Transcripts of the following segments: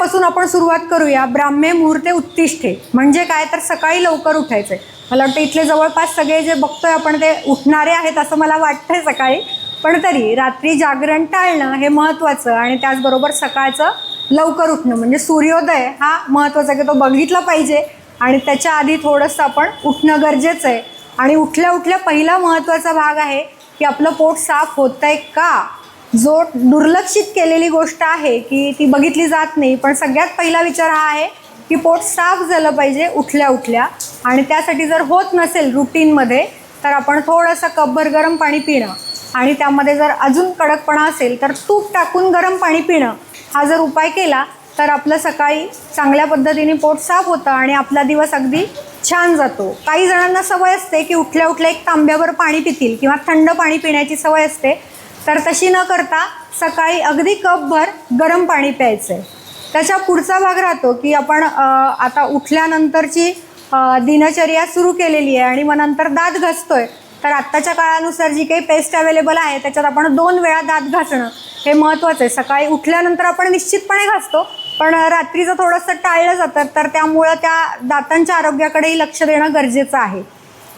उठण्यापासून आपण सुरुवात करूया ब्राह्मे मुहूर्ते उत्तिष्ठे. म्हणजे काय? तर सकाळी लवकर उठायचंय. मला वाटतं इथले जवळपास सगळे जे बघतोय आपण ते उठणारे आहेत असं मला वाटतंय सकाळी. पण तरी रात्री जागरण टाळणं हे महत्त्वाचं आणि त्याचबरोबर सकाळचं लवकर उठणं. म्हणजे सूर्योदय हा महत्त्वाचा की तो बघितला पाहिजे आणि त्याच्या आधी थोडंसं आपण उठणं गरजेचं आहे. आणि उठल्या उठल्या पहिला महत्त्वाचा भाग आहे की आपलं पोट साफ होत आहे का? जो दुर्लक्षित केलेली गोष्ट आहे की ती बघितली जात नाही पण सगळ्यात पहिला विचार हा आहे की पोट साफ झालं पाहिजे उठल्या उठल्या. आणि त्यासाठी जर होत नसेल रुटीनमध्ये तर आपण थोडंसं कपभर गरम पाणी पिणं. आणि त्यामध्ये जर अजून कडकपणा असेल तर तूप टाकून गरम पाणी पिणं. हा जर उपाय केला तर आपलं सकाळी चांगल्या पद्धतीने पोट साफ होतं आणि आपला दिवस अगदी छान जातो. काही जणांना सवय असते की उठल्या उठल्या एक तांब्यावर पाणी पितील किंवा थंड पाणी पिण्याची सवय असते. तर तशी न करता सकाळी अगदी कपभर गरम पाणी प्यायचं आहे त्याच्या पुढचा भाग राहतो की आपण आता उठल्यानंतरची दिनचर्या सुरू केलेली आहे आणि मग नंतर दात घासतोय. तर आत्ताच्या काळानुसार जी काही पेस्ट अवेलेबल आहे त्याच्यात आपण दोन वेळा दात घासणं हे महत्त्वाचं आहे. सकाळी उठल्यानंतर आपण निश्चितपणे घासतो पण रात्रीचं थोडंसं टाळलं जातं तर त्यामुळं त्या दातांच्या आरोग्याकडेही लक्ष देणं गरजेचं आहे.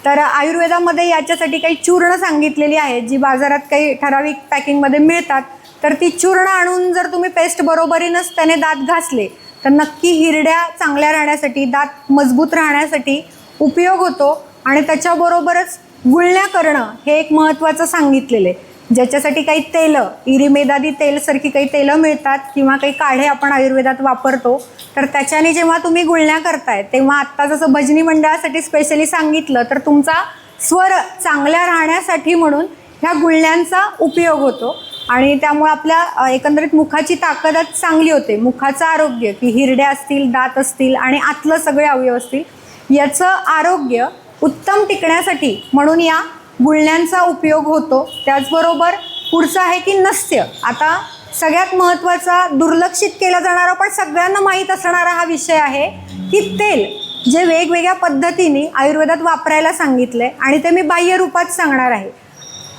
तर आयुर्वेदामध्ये याच्यासाठी काही चूर्ण सांगितलेली आहेत जी बाजारात काही ठराविक पॅकिंगमध्ये मिळतात. तर ती चूर्ण आणून जर तुम्ही पेस्ट बरोबरीनंच त्याने दात घासले तर नक्की हिरड्या चांगल्या राहण्यासाठी दात मजबूत राहण्यासाठी उपयोग होतो. आणि त्याच्याबरोबरच गुळण्या करणं हे एक महत्त्वाचं सांगितलेलं आहे. ज्याच्यासाठी काही तेलं इरिमेदादी तेलसारखी काही तेलं मिळतात किंवा काही काढे आपण आयुर्वेदात वापरतो तर त्याच्याने जेव्हा तुम्ही गुळण्या करताय तेव्हा आत्ता जसं भजनी मंडळासाठी स्पेशली सांगितलं तर तुमचा स्वर चांगल्या राहण्यासाठी म्हणून ह्या गुळण्यांचा उपयोग होतो. आणि त्यामुळे आपल्या एकंदरीत मुखाची ताकदच चांगली होते. मुखाचं आरोग्य की हिरड्या असतील दात असतील आणि आतलं सगळे अवयव असतील याचं आरोग्य उत्तम टिकण्यासाठी म्हणून या गुळण्यांचा उपयोग होतो. त्याचबरोबर पुढचं आहे की नस्य आता सगळ्यात महत्त्वाचा दुर्लक्षित केला जाणारा पण सगळ्यांना माहीत असणारा हा विषय आहे की तेल जे वेगवेगळ्या पद्धतीने आयुर्वेदात वापरायला सांगितले आणि ते मी बाह्य रूपात सांगणार आहे.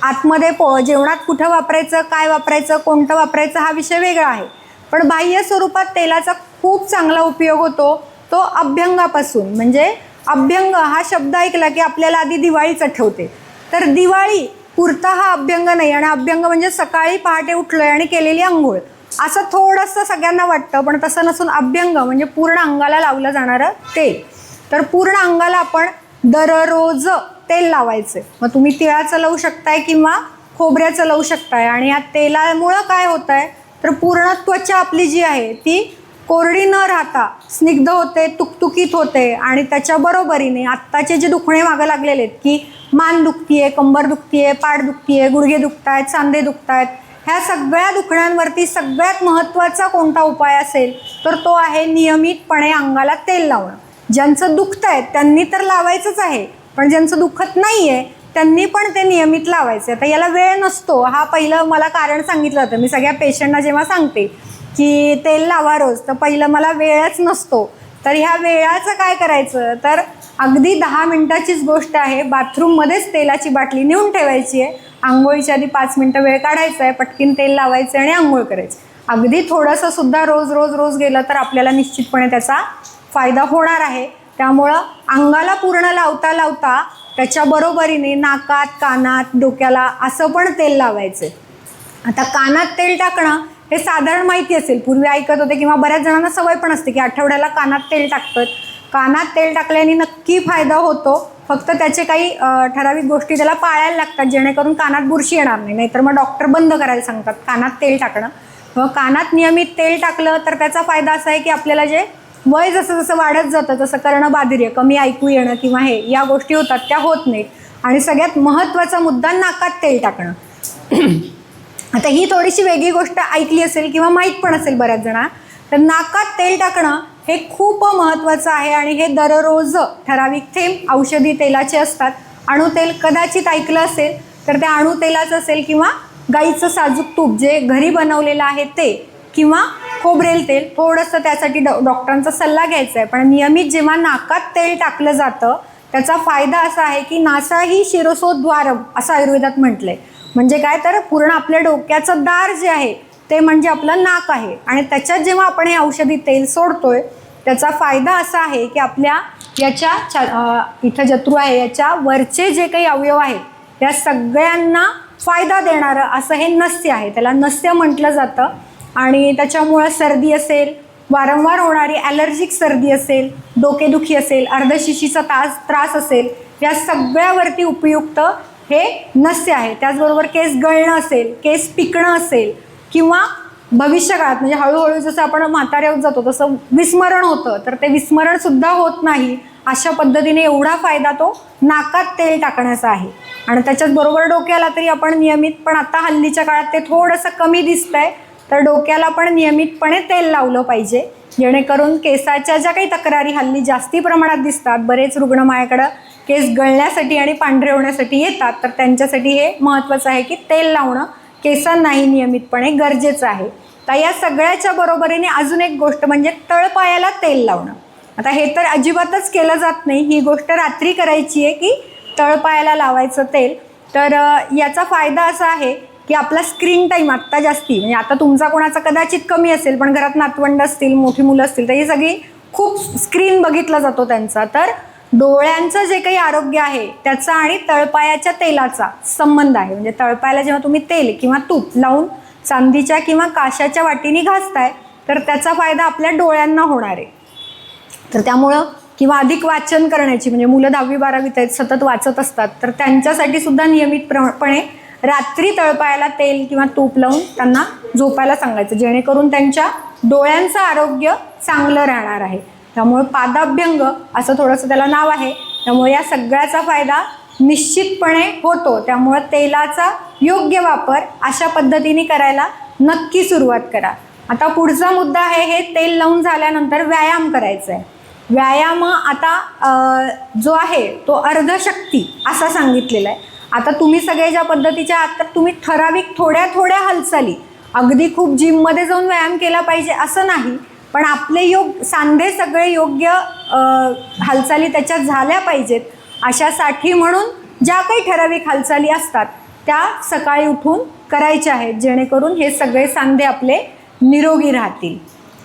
आतमध्ये पो जेवणात कुठं वापरायचं काय वापरायचं कोणतं वापरायचं हा विषय वेगळा आहे. पण बाह्य स्वरूपात तेलाचा खूप चांगला उपयोग होतो तो अभ्यंगापासून. म्हणजे अभ्यंग हा शब्द ऐकला की आपल्याला आधी दिवाळीच आठवते. तर दिवाळी पुरता हा अभ्यंग नाही आणि अभ्यंग म्हणजे सकाळी पहाटे उठलोय आणि केलेली आंघोळ. असं थोडंसं सगळ्यांना वाटतं पण तसं नसून अभ्यंग म्हणजे पूर्ण अंगाला लावलं जाणारं तेल. तर पूर्ण अंगाला आपण दररोज तेल लावायचे मग तुम्ही तिळाचं लावू शकताय किंवा खोबऱ्याचं लावू शकताय आणि या तेलामुळं काय होत आहे तर पूर्ण त्वचा आपली जी आहे ती कोरडी न राहता स्निग्ध होते तुकतुकीत होते आणि त्याच्या बरोबरीने आत्ताचे जे दुखणे मागं लागलेले आहेत की मान दुखतीये कंबर दुखतीये पाठ दुखतीये गुडघे दुखतायत सांधे दुखतायत ह्या सगळ्या दुखण्यांवरती सगळ्यात महत्त्वाचा कोणता उपाय असेल तर तो आहे नियमितपणे अंगाला तेल लावणं. ज्यांचं दुखत आहे त्यांनी तर लावायचंच आहे पण ज्यांचं दुखत नाही आहे त्यांनी पण ते नियमित लावायचे आता याला वेळ नसतो. हा पहिलं मला कारण सांगितलं होतं. मी सगळ्या पेशंटना जेव्हा सांगते की तेल लावा रोज तर पहिलं मला वेळच नसतो. तर ह्या वेळाचं काय करायचं? तर अगदी दहा मिनटाचीच गोष्ट आहे. बाथरूममध्येच तेलाची बाटली नेऊन ठेवायची आहे. आंघोळीच्या आधी पाच मिनटं वेळ काढायचा आहे. पटकीन तेल लावायचं आणि आंघोळ करायची. अगदी थोडंसं सुद्धा रोज रोज रोज गेलं तर आपल्याला निश्चितपणे त्याचा फायदा होणार आहे. त्यामुळं अंगाला पूर्ण लावता लावता त्याच्या बरोबरीने नाकात कानात डोक्याला असं पण तेल लावायचं आता कानात तेल टाकणं हे साधारण माहिती असेल. पूर्वी ऐकत होते किंवा बऱ्याच जणांना सवय पण असते की आठवड्याला कानात तेल टाकतात. कानात तेल टाकल्याने नक्की फायदा होतो. फक्त त्याचे काही ठराविक गोष्टी त्याला पाळायला लागतात जेणेकरून कानात बुरशी येणार नाही. नाहीतर मग डॉक्टर बंद करायला सांगतात कानात तेल टाकणं. मग कानात नियमित तेल टाकलं तर त्याचा फायदा असा आहे की आपल्याला जे वय जसं जसं वाढत जातं तसं करणं बाधिर्य कमी ऐकू येणं किंवा हे या गोष्टी होतात त्या होत नाहीत. आणि सगळ्यात महत्त्वाचा मुद्दा नाकात तेल टाकणं. आता ही थोडीशी वेगळी गोष्ट ऐकली असेल किंवा माहीत पण असेल बऱ्याच जणा तर नाकात तेल टाकणं हे खूप महत्त्वाचं आहे आणि हे दररोज ठराविक थेंब औषधी तेलाचे असतात. अणुतेल कदाचित ऐकलं असेल तर त्या अणुतेलाचं असेल किंवा गाईचं साजूक तूप जे घरी बनवलेलं आहे ते किंवा खोबरेल तेल थोडंसं त्यासाठी डॉ डॉक्टरांचा सल्ला घ्यायचा आहे. पण नियमित जेव्हा नाकात तेल टाकलं जातं त्याचा फायदा असा आहे की नासा ही शिरसोद्वारम असं आयुर्वेदात म्हटलं आहे म्हणजे काय? तर पूर्ण आपल्या डोक्याचं दार जे आहे ते म्हणजे आपलं नाक आहे. आणि त्याच्यात जेव्हा आपण हे औषधी तेल सोडतोय त्याचा फायदा असा आहे की आपल्या याच्या इथं जत्रू आहे याच्या वरचे जे काही अवयव आहेत त्या सगळ्यांना फायदा देणारं असं हे नस्य आहे. त्याला नस्य म्हटलं जातं. आणि त्याच्यामुळं सर्दी असेल वारंवार होणारी ॲलर्जिक सर्दी असेल डोकेदुखी असेल अर्धशिशीचा तास त्रास असेल या सगळ्यावरती उपयुक्त हे नस्य आहे. त्याचबरोबर केस गळणं असेल केस पिकणं असेल किंवा भविष्यकाळात म्हणजे हळूहळू जसं आपण म्हातारे होत जातो तसं विस्मरण होतं तर ते विस्मरण सुद्धा होत नाही. अशा पद्धतीने एवढा फायदा तो नाकात तेल टाकण्याचा आहे. आणि त्याच्याच बरोबर डोक्याला तरी आपण नियमित पण आता हल्लीच्या काळात ते थोडंसं कमी दिसतंय तर डोक्याला पण नियमितपणे तेल लावलं पाहिजे. जेणेकरून केसाच्या ज्या काही तक्रारी हल्ली जास्ती प्रमाणात दिसतात बरेच रुग्ण माझ्याकडं केस गळण्यासाठी आणि पांढरे होण्यासाठी येतात तर त्यांच्यासाठी हे महत्त्वाचं आहे की तेल लावणं केसांनाही नियमितपणे गरजेचं आहे. तर या सगळ्याच्या बरोबरीने अजून एक गोष्ट म्हणजे तळपायाला तेल लावणं. आता हे तर अजिबातच केलं जात नाही. ही गोष्ट रात्री करायची आहे की तळपायाला लावायचं तेल. तर याचा फायदा असा आहे की आपला स्क्रीन टाईम आत्ता जास्ती म्हणजे आता तुमचा कोणाचा कदाचित कमी असेल पण घरात नातवंड असतील मोठी मुलं असतील तर ही सगळी खूप स्क्रीन बघितला जातो त्यांचा. तर डोळ्यांचं जे काही आरोग्य आहे त्याचा आणि तळपायाच्या तेलाचा संबंध आहे. म्हणजे तळपायाला जेव्हा तुम्ही तेल किंवा तूप लावून चांदीच्या किंवा काशाच्या वाटीने घासताय तर त्याचा फायदा आपल्या डोळ्यांना होणार आहे. तर त्यामुळं किंवा अधिक वाचन करण्याची म्हणजे मुलं दहावी बारावीत आहेत सतत वाचत असतात तर त्यांच्यासाठी सुद्धा नियमितपणे रात्री तळपायाला तेल किंवा तूप लावून त्यांना झोपायला सांगायचं जेणेकरून त्यांच्या डोळ्यांचं आरोग्य चांगलं राहणार आहे. त्यामुळे पादाभ्यंग असं थोडंसं त्याला नाव आहे. त्यामुळे या सगळ्याचा फायदा निश्चितपणे होतो. त्यामुळं तेलाचा योग्य वापर अशा पद्धतीने करायला नक्की सुरुवात करा. आता पुढचा मुद्दा आहे हे तेल लावून झाल्यानंतर व्यायाम करायचा आहे व्यायाम आता जो आहे तो अर्धशक्ती असा सांगितलेला आहे. आता तुम्ही सगळे ज्या पद्धतीच्या आता तुम्ही ठराविक थोड्या थोड्या हालचाली अगदी खूप जिममध्ये जाऊन व्यायाम केला पाहिजे असं नाही पण आपले योग सांधे सगळे योग्य हालचाली त्याच्यात झाल्या पाहिजेत. अशासाठी म्हणून ज्या काही ठराविक हालचाली असतात त्या सकाळी उठून करायच्या आहेत जेणेकरून हे सगळे सांधे आपले निरोगी राहतील.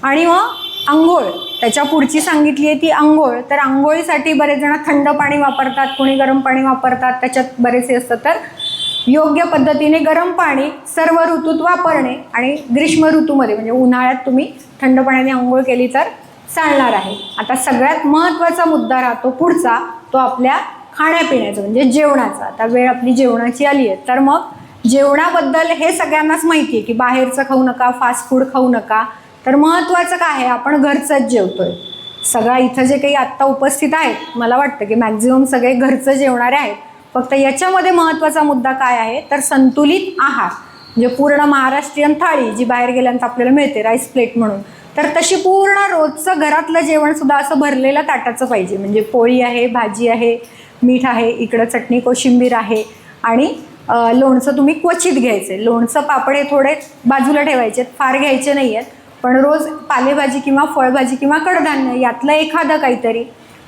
आणि मग आंघोळ. त्याच्या पुढची सांगितली आहे ती आंघोळ. तर आंघोळीसाठी बरेच जण थंड पाणी वापरतात कोणी गरम पाणी वापरतात त्याच्यात बरेचसे असतं तर योग्य पद्धतीने गरम पाणी सर्व ऋतूत वापरणे आणि ग्रीष्म ऋतूमध्ये म्हणजे उन्हाळ्यात तुम्ही थंड पाण्याने आंघोळ केली तर चालणार आहे. आता सगळ्यात महत्त्वाचा मुद्दा राहतो पुढचा तो आपल्या खाण्यापिण्याचा म्हणजे जेवणाचा. आता वेळ आपली जेवणाची आली आहे तर मग जेवणाबद्दल हे सगळ्यांनाच माहिती आहे की बाहेरचं खाऊ नका फास्ट फूड खाऊ नका. तर महत्त्वाचं काय आहे? आपण घरचंच जेवतोय. सगळा इथं जे काही आत्ता उपस्थित आहेत मला वाटतं की मॅक्झिमम सगळे घरचं जेवणारे आहेत. फक्त याच्यामध्ये महत्त्वाचा मुद्दा काय आहे? तर संतुलित आहार म्हणजे पूर्ण महाराष्ट्रीयन थाळी जी बाहेर गेल्यानंतर आपल्याला मिळते राईस प्लेट म्हणून. तर तशी पूर्ण रोजचं घरातलं जेवणसुद्धा असं भरलेलं ताटाचं पाहिजे. म्हणजे पोळी आहे भाजी आहे मीठ आहे इकडं चटणी कोशिंबीर आहे आणि लोणचं तुम्ही क्वचित घ्यायचे. लोणचं पापड हे थोडे बाजूला ठेवायचे फार घ्यायचे नाही आहेत पण रोज पालेभाजी किंवा फळभाजी किंवा कडधान्य यातलं एखादं काहीतरी.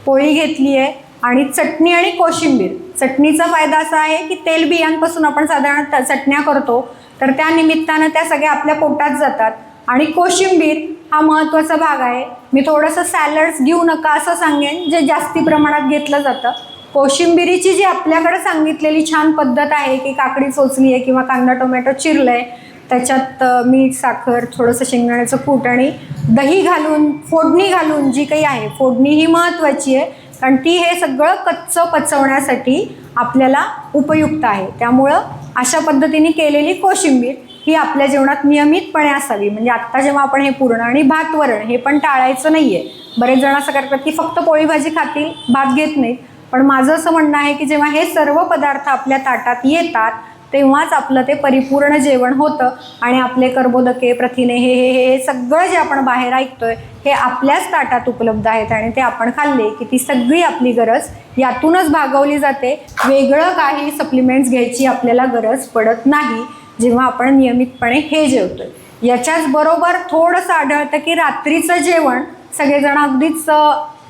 पोळी घेतली आहे आणि चटणी आणि कोशिंबीर. चटणीचा फायदा असा आहे की तेल बियांपासून आपण साधारण चटण्या करतो तर त्या निमित्तानं त्या सगळ्या आपल्या पोटात जातात. आणि कोशिंबीर हा महत्त्वाचा भाग आहे. मी थोडंसं सॅलड्स घेऊ नका असं सांगेन जे जास्ती प्रमाणात घेतलं जातं. कोशिंबिरीची जी आपल्याकडे सांगितलेली छान पद्धत आहे की काकडी चोचली आहे किंवा कांदा टोमॅटो चिरलं आहे त्याच्यात मीठ साखर थोडंसं शेंगदाण्याचं कूट आणि दही घालून फोडणी घालून जी काही आहे फोडणी ही महत्त्वाची आहे. कारण ती हे सगळं कच्चं पचवण्यासाठी आपल्याला उपयुक्त आहे. त्यामुळं अशा पद्धतीने केलेली कोशिंबीर ही आपल्या जेवणात नियमितपणे असावी. म्हणजे आत्ता जेव्हा आपण हे पूर्ण आणि भात वरण हे पण टाळायचं नाही आहे बरेच जण असं करतात की फक्त पोळी भाजी खातील भात घेत नाहीत. पण माझं असं म्हणणं आहे की जेव्हा हे सर्व पदार्थ आपल्या ताटात येतात तेव्हाच आपलं ते परिपूर्ण जेवण होतं आणि आपले कर्बोदके प्रथिने हे हे हे हे सगळं जे आपण बाहेर ऐकतोय हे आपल्याच ताटात उपलब्ध आहेत आणि ते आपण खाल्ले की ती सगळी आपली गरज यातूनच भागवली जाते. वेगळं काही सप्लिमेंट्स घ्यायची आपल्याला गरज पडत नाही जेव्हा आपण नियमितपणे हे जेवतोय. याच्याच बरोबर थोडंसं आढळतं की रात्रीचं जेवण सगळेजण अगदीच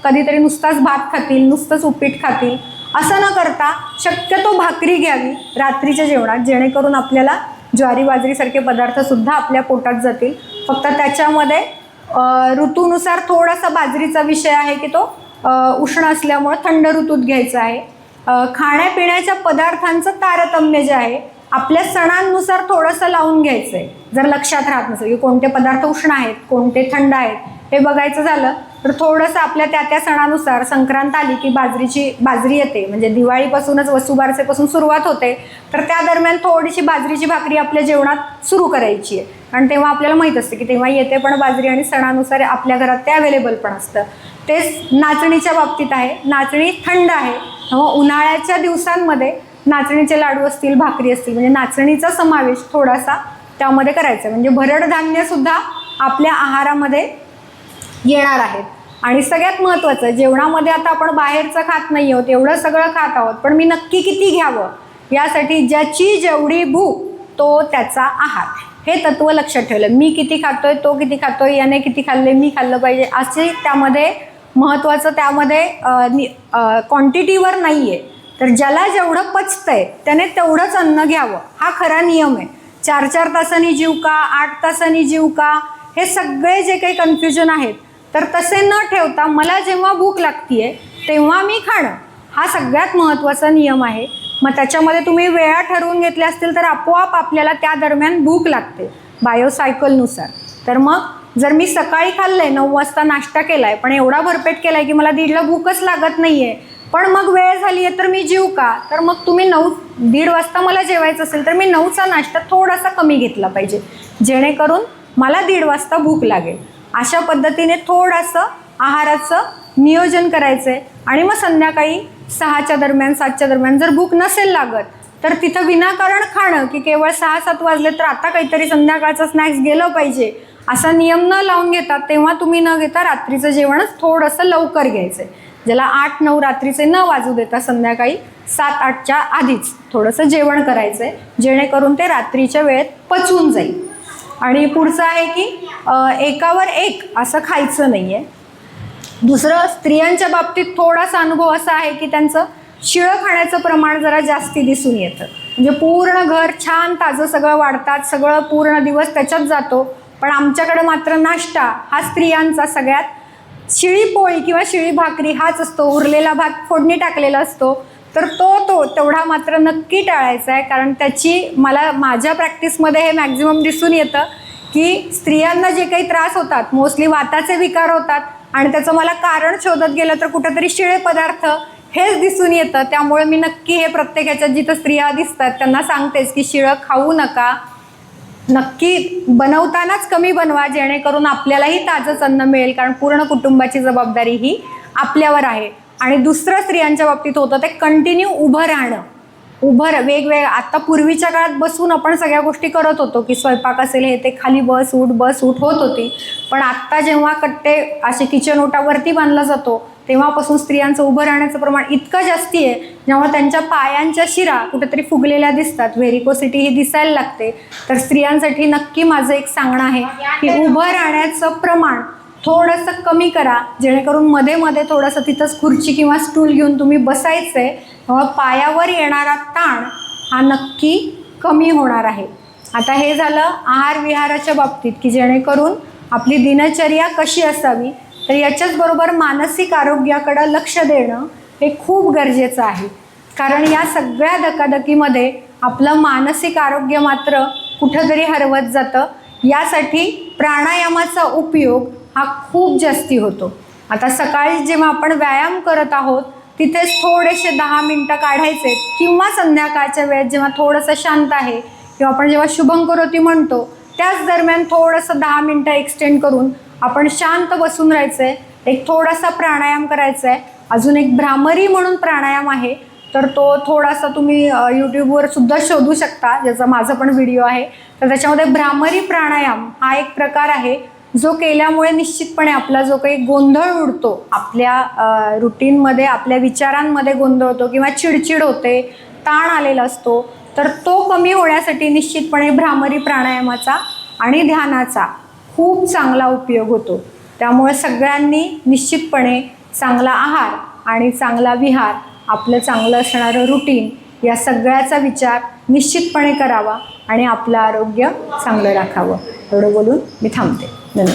कधीतरी नुसताच भात खातील नुसतंच उपीट खातील असं न करता शक्यतो भाकरी घ्यावी रात्रीच्या जेवणात जेणेकरून आपल्याला ज्वारी बाजरीसारखे पदार्थसुद्धा आपल्या पोटात जातील. फक्त त्याच्यामध्ये ऋतूनुसार थोडासा बाजरीचा विषय आहे की तो उष्ण असल्यामुळं थंड ऋतूत घ्यायचा आहे. खाण्यापिण्याच्या पदार्थांचं तारतम्य जे आहे आपल्या सणांनुसार थोडंसं लावून घ्यायचं आहे जर लक्षात राहत नसेल की कोणते पदार्थ उष्ण आहेत कोणते थंड आहेत हे बघायचं झालं तर थोडंसं आपल्या त्या त्या सणानुसार संक्रांत आली की बाजरीची बाजरी येते. म्हणजे दिवाळीपासूनच वसुबारसेपासून सुरुवात होते. तर त्या दरम्यान थोडीशी बाजरीची भाकरी आपल्या जेवणात सुरू करायची आहे. आणि तेव्हा आपल्याला माहीत असते की तेव्हा येते पण बाजरी आणि सणानुसार आपल्या घरात ते अवेलेबल पण असतं. तेच नाचणीच्या बाबतीत आहे. नाचणी थंड आहे. त्यामुळं उन्हाळ्याच्या दिवसांमध्ये नाचणीचे लाडू असतील भाकरी असतील म्हणजे नाचणीचा समावेश थोडासा त्यामध्ये करायचा आहे. म्हणजे भरड धान्यसुद्धा आपल्या आहारामध्ये येणार आहेत. आणि सगळ्यात महत्त्वाचं जेवणामध्ये आता आपण बाहेरचं खात नाही आहोत एवढं सगळं खात आहोत पण मी नक्की किती घ्यावं? यासाठी ज्याची जेवढी भूक तो त्याचा आहार. हे तत्त्व लक्षात ठेवलं. मी किती खातोय तो किती खातोय याने किती खाल्ले मी खाल्लं पाहिजे असे त्यामध्ये महत्त्वाचं त्यामध्ये क्वांटिटीवर नाही आहे तर ज्याला जेवढं पचतंय त्याने तेवढंच अन्न घ्यावं. हा खरा नियम आहे. चार चार तासांनी जीव का आठ तासांनी जीव का हे सगळे जे काही कन्फ्युजन आहेत तर तसे न ठेवता मला जेव्हा भूक लागतीये तेव्हा मी खाणं. हा सगळ्यात महत्त्वाचा नियम आहे. मग त्याच्यामध्ये तुम्ही वेळा ठरवून घेतल्या असतील तर आपोआप आपल्याला त्या दरम्यान भूक लागते बायोसायकलनुसार. तर मग जर मी सकाळी खाल्लंय नऊ वाजता नाश्ता केलाय पण एवढा भरपेट केलाय की मला दीडला भूकच लागत नाहीये पण मग वेळ झाली आहे तर मी जीव का? तर मग तुम्ही नऊ दीड वाजता मला जेवायचं असेल तर मी नऊचा नाश्ता थोडासा कमी घेतला पाहिजे. जेणेकरून मला दीड वाजता भूक लागेल. अशा पद्धतीने थोडंसं आहाराचं नियोजन करायचं आहे आणि मग संध्याकाळी सहाच्या दरम्यान सातच्या दरम्यान जर भूक नसेल लागत तर तिथं विनाकारण खाणं की केवळ सहा सात वाजले तर आता काहीतरी संध्याकाळचं स्नॅक्स गेलं पाहिजे असा नियम न लावून घेतात तेव्हा तुम्ही न घेता रात्रीचं जेवणच थोडंसं लवकर घ्यायचं आहे ज्याला आठ नऊ रात्रीचे न वाजू देता संध्याकाळी सात आठच्या आधीच थोडंसं जेवण करायचं आहे जेणेकरून ते रात्रीच्या वेळेत पचवून जाईल. आणि पुढचं आहे की एकावर एक असं खायचं नाही आहे दुसरं स्त्रियांच्या बाबतीत थोडासा अनुभव असा आहे की त्यांचं शिळं खाण्याचं प्रमाण जरा जास्ती दिसून येतं. म्हणजे पूर्ण घर छान ताजं सगळं वाढतात सगळं पूर्ण दिवस त्याच्यात जातो. पण आमच्याकडे मात्र नाश्ता हा स्त्रियांचा सगळ्यात शिळी पोळी किंवा शिळी भाकरी हाच असतो. उरलेला भात फोडणी टाकलेला असतो. तर तो तो तेवढा मात्र नक्की टाळायचा आहे. कारण त्याची मला माझ्या प्रॅक्टिसमध्ये हे मॅक्झिमम दिसून येतं. की स्त्रियांना जे काही त्रास होतात मोस्टली वाताचे विकार होतात आणि त्याचं मला कारण शोधत गेलं तर कुठेतरी शिळे पदार्थ हेच दिसून येतं. त्यामुळे मी नक्की हे प्रत्येकाच्या जिथं स्त्रिया दिसतात त्यांना सांगतेच की शिळं खाऊ नका. नक्की बनवतानाच कमी बनवा जेणेकरून आपल्यालाही ताजंच अन्न मिळेल कारण पूर्ण कुटुंबाची जबाबदारी ही आपल्यावर आहे. आणि दुसरं स्त्रियांच्या बाबतीत होतं ते कंटिन्यू उभं राहणं. उभं वेगवेगळ्या आता पूर्वीच्या काळात बसून आपण सगळ्या गोष्टी करत होतो की स्वयंपाक असेल हे ते खाली बस उठ बस उठ होत होती. पण आत्ता जेव्हा कट्टे असे किचन ओटावरती बांधला जातो तेव्हापासून स्त्रियांचं उभं राहण्याचं प्रमाण इतकं जास्ती आहे जेव्हा त्यांच्या पायांच्या शिरा कुठेतरी फुगलेल्या दिसतात व्हेरिकोसिटी ही दिसायला लागते. तर स्त्रियांसाठी नक्की माझं एक सांगणं आहे की उभं राहण्याचं प्रमाण थोडंसं कमी करा. जेणेकरून मध्ये मध्ये थोडंसं तिथंच खुर्ची किंवा स्टूल घेऊन तुम्ही बसायचं आहे तेव्हा पायावर येणारा ताण हा नक्की कमी होणार आहे. आता हे झालं आहार विहाराच्या बाबतीत की जेणेकरून आपली दिनचर्या कशी असावी तर याच्याच बरोबर मानसिक आरोग्याकडं लक्ष देणं हे खूप गरजेचं आहे. कारण या सगळ्या धकाधकीमध्ये आपलं मानसिक आरोग्य मात्र कुठंतरी हरवत जातं. यासाठी प्राणायामाचा उपयोग हा खूप जास्ती होतो. आता सकाळी जेव्हा आपण व्यायाम करत आहोत तिथेच थोडेसे दहा मिनटं काढायचे किंवा संध्याकाळच्या वेळेत जेव्हा थोडंसं शांत आहे किंवा आपण जेव्हा शुभंकरोती म्हणतो त्याच दरम्यान थोडंसं दहा मिनटं एक्सटेंड करून आपण शांत बसून राहायचं आहे एक थोडासा प्राणायाम करायचा आहे अजून एक भ्रामरी म्हणून प्राणायाम आहे तर तो थोडासा तुम्ही यूट्यूबवर सुद्धा शोधू शकता ज्याचा माझा पण व्हिडिओ आहे. तर त्याच्यामध्ये भ्रामरी प्राणायाम हा एक प्रकार आहे. जो केल्यामुळे निश्चितपणे आपला जो काही गोंधळ उडतो आपल्या रुटीनमध्ये आपल्या विचारांमध्ये गोंधळ होतो किंवा चिडचिड होते ताण आलेला असतो तर तो कमी होण्यासाठी निश्चितपणे भ्रामरी प्राणायामाचा आणि ध्यानाचा खूप चांगला उपयोग होतो. त्यामुळे सगळ्यांनी निश्चितपणे चांगला आहार आणि चांगला विहार आपलं चांगलं असणारं रुटीन या सगळ्याचा विचार निश्चितपणे करावा आणि आपलं आरोग्य चांगलं राखावं. एवढं बोलून मी थांबते. 那